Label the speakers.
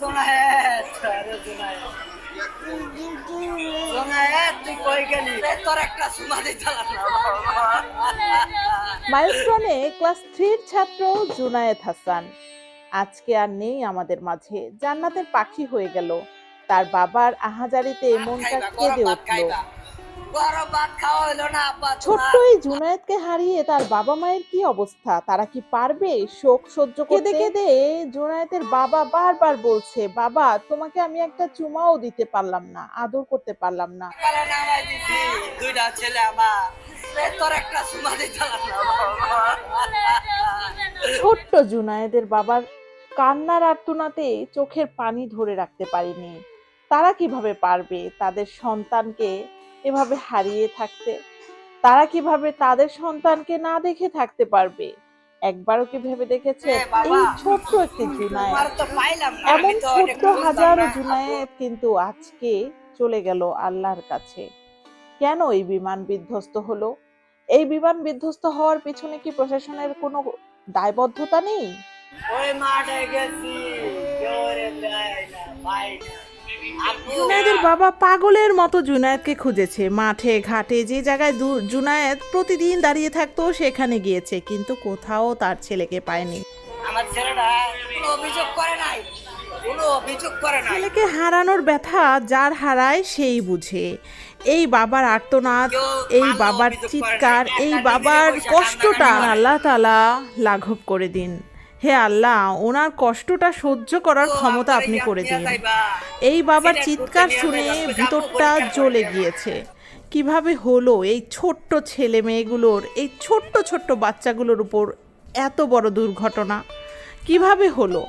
Speaker 1: জোনায়েত আরে জোনায়েত জোনায়েত তুই কই গেলি? এ, তোর একটা সুমা দিতাম
Speaker 2: মাইলস্টোনে ক্লাস থ্রির ছাত্র জুনায়েদ হাসান। আজকে আর নেই আমাদের মাঝে জান্নাতের পাখি হয়ে গেল। তার বাবার আহাজারিতে মনটা কেঁদে উঠল।
Speaker 1: গরম ভাত খাওয়া হইল না আব্বা
Speaker 2: ছোট্ট এই জুনায়েদকে হারিয়ে তার বাবা মায়ের কি অবস্থা? তারা কি পারবে শোক সহ্য কেঁদে কেঁদে জুনায়েদের বাবা বারবার বলছে বাবা তোমাকে আমি একটা চুমাও দিতে পারলাম না আদর করতে পারলাম না।
Speaker 1: দুইটা ছেলে আমার। তোর একটা সুমা দিতাম
Speaker 2: ছোট্ট জুনায়েদের বাবার কান্নার আর্তনাতে চোখের পানি ধরে রাখতে পারেনি। তারা কীভাবে পারবে? তাদের সন্তানকে এভাবে হারিয়ে থাকতে? তারা কীভাবে তাদের সন্তানকে না দেখে থাকতে পারবে? একবারও কি ভেবে দেখেছে এই ছোট্ট একটি জুনায়েদ।
Speaker 1: তোমার তো পাইলাম না
Speaker 2: এমন ছোট্ট হাজারো
Speaker 1: না।
Speaker 2: জুনায়েদ কিন্তু আজকে চলে গেল আল্লাহর কাছে। কেন এই বিমান বিধ্বস্ত হলো? এই বিমান বিধ্বস্ত হওয়ার পিছনে কি প্রশাসনের কোনো দায়বদ্ধতা নেই?
Speaker 1: ওই মাঠে গেছি
Speaker 2: জুনায়েদের বাবা পাগলের মতো জুনায়েদকে খুঁজেছে। মাঠে ঘাটে যে জায়গায় জুনায়েদ প্রতিদিন দাঁড়িয়ে থাকতো সেখানে গিয়েছে। কিন্তু কোথাও তার ছেলেকে পায়নি।
Speaker 1: আমার ছেলেটা অভিযোগ করে নাই। অভিযোগ করে নাই।
Speaker 2: ছেলেকে হারানোর ব্যথা যার হারায় সেই বুঝে। এই বাবার আর্তনাদ এই বাবার চিৎকার এই বাবার কষ্টটা আল্লাহ তালা লাঘব করে দিন। হে আল্লাহ ওনার কষ্টটা সহ্য করার ক্ষমতা আপনি করে দিন এই বাবার চিৎকার শুনে ভিতরটা জ্বলে গিয়েছে। কীভাবে হলো এই ছোট্ট ছেলে মেয়েগুলোর এই ছোট্ট ছোট্ট বাচ্চাগুলোর উপর এত বড় দুর্ঘটনা? কীভাবে হলো?